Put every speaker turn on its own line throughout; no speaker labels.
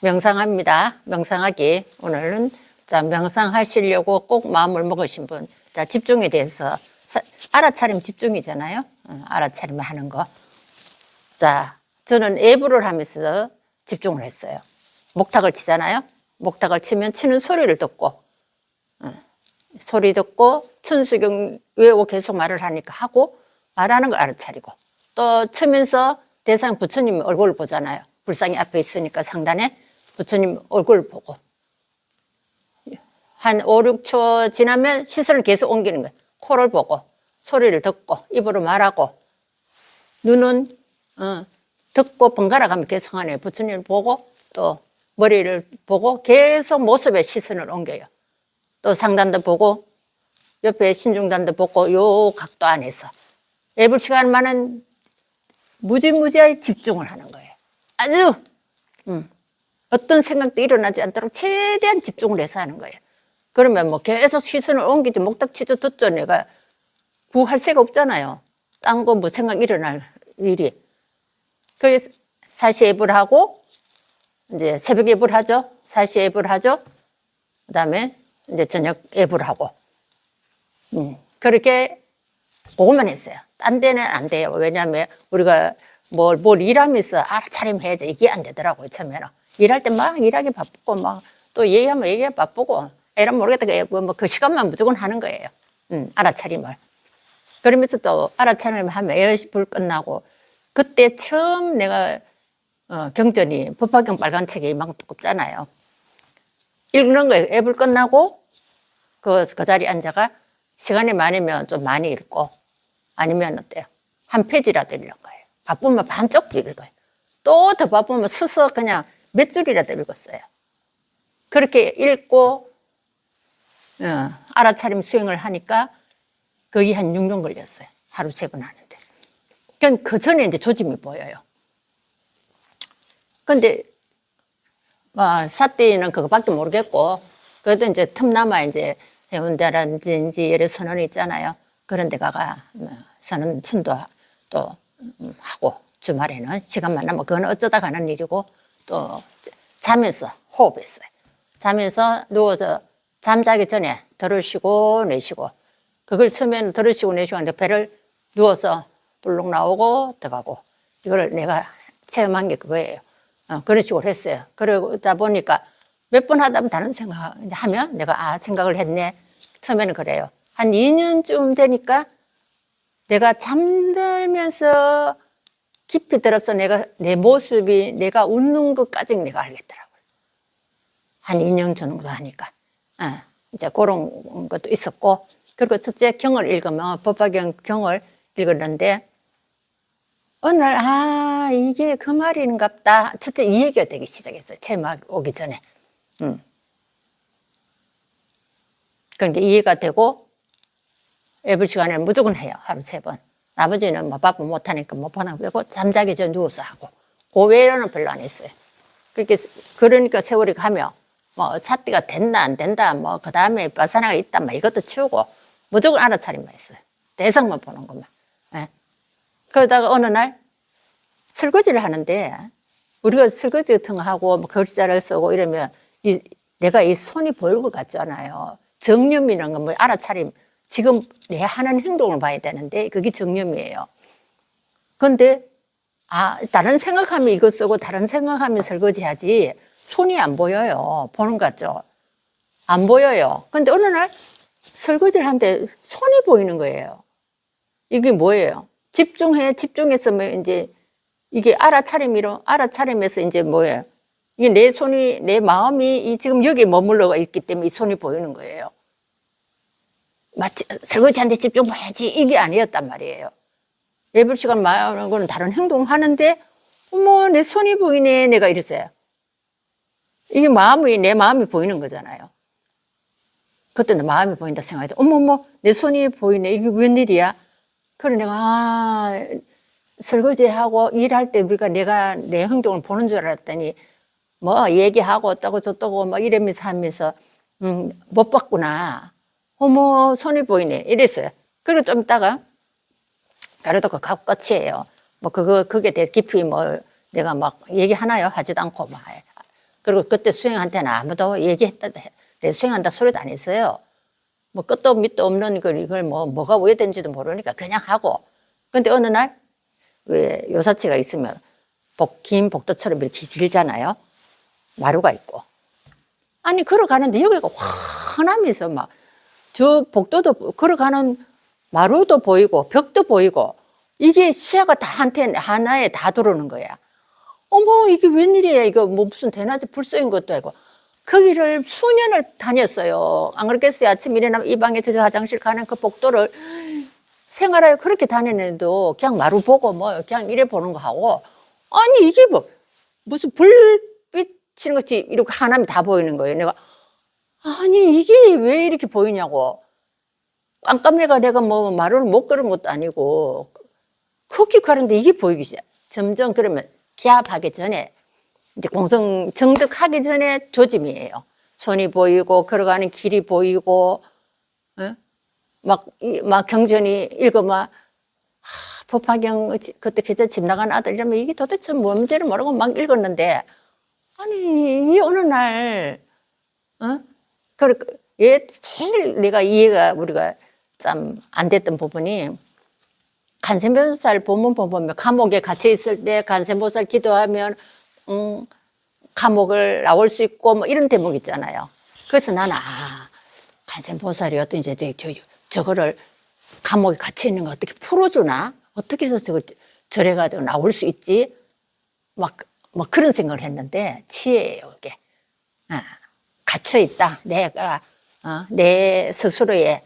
명상합니다. 명상하기. 오늘은 자, 명상하시려고 꼭 마음을 먹으신 분. 자, 집중에 대해서 사- 알아차림 집중이잖아요. 어, 알아차림 하는 거. 자, 저는 애부를 하면서 집중을 했어요. 목탁을 치잖아요. 목탁을 치면 치는 소리를 듣고 어, 소리 듣고 천수경 외우고 계속 말을 하니까 하고 말하는 걸 알아차리고 또 치면서 대상 부처님 얼굴을 보잖아요. 불상이 앞에 있으니까 상단에 부처님 얼굴을 보고 한 5, 6초 지나면 시선을 계속 옮기는 거예요. 코를 보고 소리를 듣고 입으로 말하고 눈은 어, 듣고 번갈아 가면 계속 하네요. 부처님을 보고 또 머리를 보고 계속 모습에 시선을 옮겨요. 또 상단도 보고 옆에 신중단도 보고 요 각도 안에서 애불 시간만은 무지무지하게 집중을 하는 거예요. 아주 음, 어떤 생각도 일어나지 않도록 최대한 집중을 해서 하는 거예요. 그러면 뭐 계속 시선을 옮기지 목닥치도 듣죠. 내가 구할 새가 없잖아요. 딴 거 뭐 생각 일어날 일이. 그래서 사시 앱을 하고 이제 새벽 앱을 하죠. 사시 앱을 하죠. 그다음에 이제 저녁 앱을 하고. 음, 그렇게 그것만 했어요. 딴 데는 안 돼요. 왜냐하면 우리가 뭘, 뭘 일하면서 알아차림 해야지 이게 안 되더라고요. 처음에는. 일할 때 막 일하기 바쁘고 막 또 얘기하면 얘기하기 바쁘고 에라 모르겠다. 뭐그 시간만 무조건 하는 거예요. 음, 알아차림을. 그러면서 또 알아차림을 하면 10시 불 끝나고 그때 처음 내가 어, 경전이 법화경 빨간 책이 이만큼 두껍잖아요. 읽는 거예요. 앱을 끝나고 그, 그 자리에 앉아가 시간이 많으면 좀 많이 읽고 아니면 어때요? 한 페이지라도 읽는 거예요. 바쁘면 반쪽도 읽어요. 또 더 바쁘면 서서 그냥 몇 줄이라도 읽었어요. 그렇게 읽고 어, 알아차림 수행을 하니까 거의 한 6년 걸렸어요. 하루 세번 하는데. 그건 그 전에 이제 조짐이 보여요. 근데 뭐 사태는 그거밖에 모르겠고 그래도 이제 틈남아 이제 해운대라든지 여러 선언이 있잖아요. 그런 데 가가 뭐 선언 순도 또 음, 하고 주말에는 시간만 나면 그건 어쩌다 가는 일이고 또 자면서 호흡했어요. 자면서 누워서 잠자기 전에 들으시고 내쉬고 그걸 처음에는 들으시고 내쉬고 배를 누워서 불룩 나오고 들어가고 이걸 내가 체험한 게 그거예요. 어, 그런 식으로 했어요. 그러다 보니까 몇 번 하다 보면 다른 생각 하면 내가 아 생각을 했네. 처음에는 그래요. 한 2년쯤 되니까 내가 잠들면서 깊이 들어서 내가 내 모습이 내가 웃는 것까지 내가 알겠더라고요. 한 2년 정도 하니까. 어, 이제 그런 것도 있었고. 그리고 첫째 경을 읽으면 법화경 경을 읽었는데 어느 날, 아, 이게 그 말인갑다. 첫째 이 얘기가 되기 시작했어요. 제 막 오기 전에. 음. 그러니까 이해가 되고 애블 시간에 무조건 해요. 하루 세 번. 나머지는 뭐 바쁘 못하니까 못 보나 빼고 잠자기 전에 누워서 하고. 그 외에는 별로 안 했어요. 그렇게, 그러니까 세월이 가면 뭐 잣대가 된다, 안 된다, 뭐 그 다음에 빠사나가 있다, 뭐 이것도 치우고 무조건 알아차림만 했어요. 대상만 보는 것만. 예. 그러다가 어느 날 설거지를 하는데 우리가 설거지 같은 거 하고 뭐 글자를 쓰고 이러면 이, 내가 이 손이 보일 것 같잖아요. 정념이라는 건 뭐 알아차림. 지금 내 하는 행동을 봐야 되는데 그게 정념이에요. 근데 아 다른 생각하면 이거 쓰고 다른 생각하면 설거지 하지 손이 안 보여요. 보는 것 같죠? 안 보여요. 근데 어느 날 설거지를 하는데 손이 보이는 거예요. 이게 뭐예요? 집중해, 집중해서 뭐 이제 이게 알아차림이로, 알아차림에서 이제 뭐예요? 이게 내 손이, 내 마음이 이 지금 여기에 머물러 있기 때문에 이 손이 보이는 거예요. 마치 설거지한테 집중해야지 이게 아니었단 말이에요. 예불 시간 말하는 거는 다른 행동 하는데 어머 내 손이 보이네 내가 이랬어요. 이게 마음이 내 마음이 보이는 거잖아요. 그때 내 마음이 보인다 생각해. 어머 어머 내 손이 보이네 이게 웬일이야? 그래 내가 아 설거지하고 일할 때 우리가 내가 내 행동을 보는 줄 알았더니 뭐 얘기하고 어떠고 저떠고 막 이러면서 하면서 음, 못 봤구나. 어머 손이 보이네 이랬어요. 그리고 좀 있다가 그 가고 끝이에요. 뭐 그거 그게 대해서 깊이 뭐 내가 막 얘기하나요? 하지도 않고 막 그리고 그때 수행한테는 아무도 얘기했다, 내 수행한다 소리도 안 했어요. 뭐 끝도 밑도 없는 걸 이걸 뭐 뭐가 왜 된지도 모르니까 그냥 하고. 근데 어느 날 왜 요사치가 있으면 복, 긴 복도처럼 이렇게 길잖아요. 마루가 있고. 아니 걸어가는데 여기가 환하면서 막 저 복도도 보- 걸어가는 마루도 보이고 벽도 보이고 이게 시야가 다 한테 하나에 다 들어오는 거야. 어머 이게 웬일이야 이거 뭐 무슨 대낮에 불 쏘인 것도 아니고 거기를 수년을 다녔어요. 안 그렇겠어요? 아침 일어나면 이 방에서 저 화장실 가는 그 복도를 생활하여 그렇게 다니는데도 그냥 마루 보고 뭐 그냥 이래 보는 거 하고 아니 이게 뭐 무슨 불빛 치는 것이 이렇게 하나면 다 보이는 거예요. 내가 아니 이게 왜 이렇게 보이냐고 깜깜해가 내가 뭐 마루를 못 걸은 것도 아니고 가는데 이게 보이기 시작. 점점 그러면 기압하기 전에 이제 공성 정득하기 전에 조짐이에요. 손이 보이고 걸어가는 길이 보이고 어? 막, 이, 막 경전이 읽어막 하, 법화경 지- 그때 계절 집 나간 아들 이러면 이게 도대체 뭔지를 모르고 막 읽었는데 아니 이 어느 날 어? 그, 얘 제일 내가 이해가 우리가 참 안 됐던 부분이 간세보살 본문 보면 감옥에 갇혀 있을 때 간세보살 기도하면 음, 감옥을 나올 수 있고 뭐 이런 대목 있잖아요. 그래서 나는 아 간세보살이 어떤 이제 저, 저, 저거를 감옥에 갇혀 있는 거 어떻게 풀어주나? 어떻게 해서 저걸 저래 가지고 나올 수 있지? 막, 뭐 그런 생각을 했는데 지혜예요 그게. 아, 갇혀 있다. 내가 어, 내 스스로의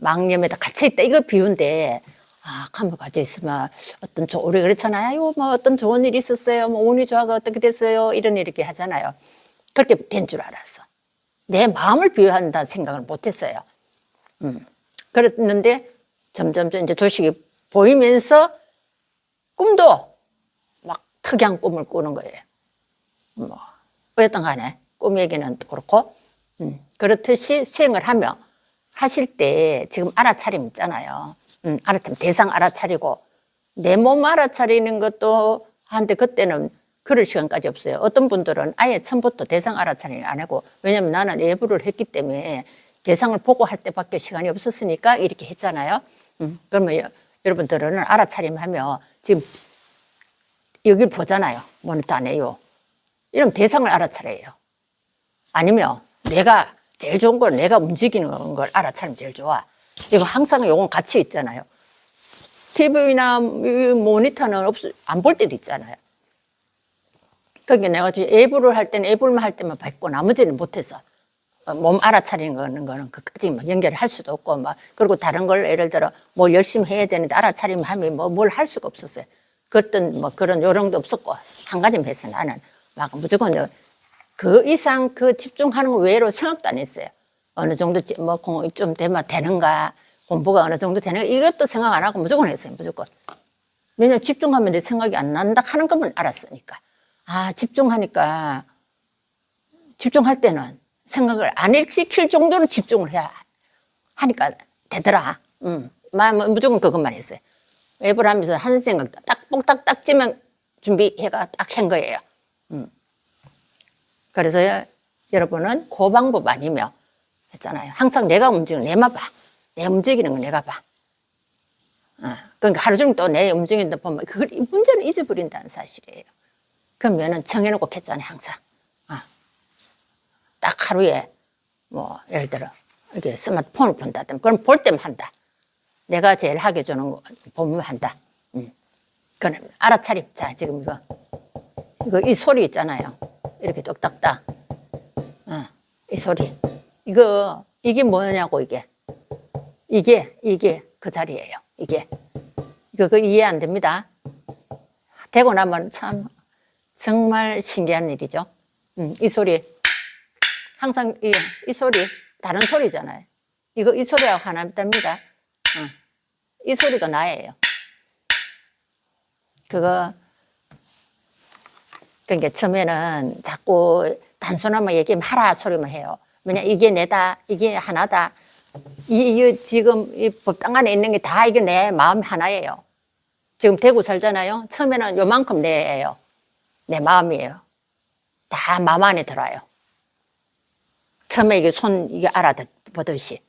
망념에다 갇혀 있다. 이거 비유인데 아 감옥 갇혀 있으면 어떤 조, 우리 그렇잖아요. 뭐 어떤 좋은 일이 있었어요. 뭐 운이 좋아가 어떻게 됐어요. 이런 이렇게 하잖아요. 그렇게 된 줄 알았어. 내 마음을 비유한다 생각을 못했어요. 음. 그랬는데 점점 이제 조식이 보이면서 꿈도 막 특이한 꿈을 꾸는 거예요. 뭐 어쨌든 간에 꿈 얘기는 또 그렇고 음, 그렇듯이 수행을 하며 하실 때 지금 알아차림 있잖아요. 음, 알아차림 대상 알아차리고 내 몸 알아차리는 것도 한데 그때는 그럴 시간까지 없어요. 어떤 분들은 아예 처음부터 대상 알아차리를 안 하고 왜냐면 나는 예부를 했기 때문에 대상을 보고 할 때밖에 시간이 없었으니까 이렇게 했잖아요. 음, 그러면 여, 여러분들은 알아차림하며 지금 여기 보잖아요. 모니터 안에요. 이러면 대상을 알아차려요. 아니면 내가 제일 좋은 건 내가 움직이는 걸 알아차리면 제일 좋아. 이거 항상 요건 같이 있잖아요. TV나 모니터는 없, 안 볼 때도 있잖아요. 그게 내가 지금 애부를 할 때는 애부만 할 때만 봤고 나머지는 못해서 어, 몸 알아차리는 거는 그까지 막 연결을 할 수도 없고 막 그리고 다른 걸 예를 들어 뭘 열심히 해야 되는데 알아차리면 하면 뭐 뭘 할 수가 없었어요. 그 어떤 뭐 그런 요령도 없었고 한 가지만 했어 나는 막 무조건 요 그 이상 그 집중하는 거 외로 생각도 안 했어요. 어느 정도 뭐좀 되면 되는가 공부가 어느 정도 되는가 이것도 생각 안 하고 무조건 했어요. 무조건. 왜냐면 집중하면 내 생각이 안 난다 하는 것만 알았으니까. 아 집중하니까 집중할 때는 생각을 안 일으킬 정도로 집중을 해야 하니까 되더라. 음, 마- 뭐 무조건 그것만 했어요. 웹을 하면서 한 생각 딱 뽕딱 딱 찌면 준비해가 딱 한 거예요. 그래서 여러분은 그 방법 아니며 했잖아요. 항상 내가 움직이는 내만 봐. 내 움직이는 거 내가 봐. 어, 그러니까 하루 종일 또 내 움직이는 데 보면 그걸 이 문제를 잊어버린다는 사실이에요. 그러면은 정해놓고 했잖아요. 항상. 어. 딱 하루에 뭐 예를 들어 이게 스마트폰을 본다든 그럼 볼 때만 한다. 내가 제일 하게 주는 거 보면 한다. 음. 그럼 알아차림. 자 지금 이거 이거 이 소리 있잖아요. 이렇게 똑딱딱. 어, 이 소리. 이거 이게 뭐냐고 이게. 이게 이게 그 자리예요. 이게 이거 그 이해 안 됩니다. 되고 나면 참 정말 신기한 일이죠. 음, 이 소리 항상 이, 이 소리 다른 소리잖아요. 이거 이 소리하고 하나 됩니다. 어, 이 소리가 나예요. 그거 그러니까 처음에는 자꾸 단순한만 얘기하면 하라 소리만 해요. 왜냐 이게 내다, 이게 하나다. 이, 이 지금 이 법당 안에 있는 게 다 이게 내 마음 하나예요. 지금 대구 살잖아요. 처음에는 요만큼 내예요. 내 마음이에요. 다 마음 안에 들어요. 처음에 이게 손 이게 알아보듯이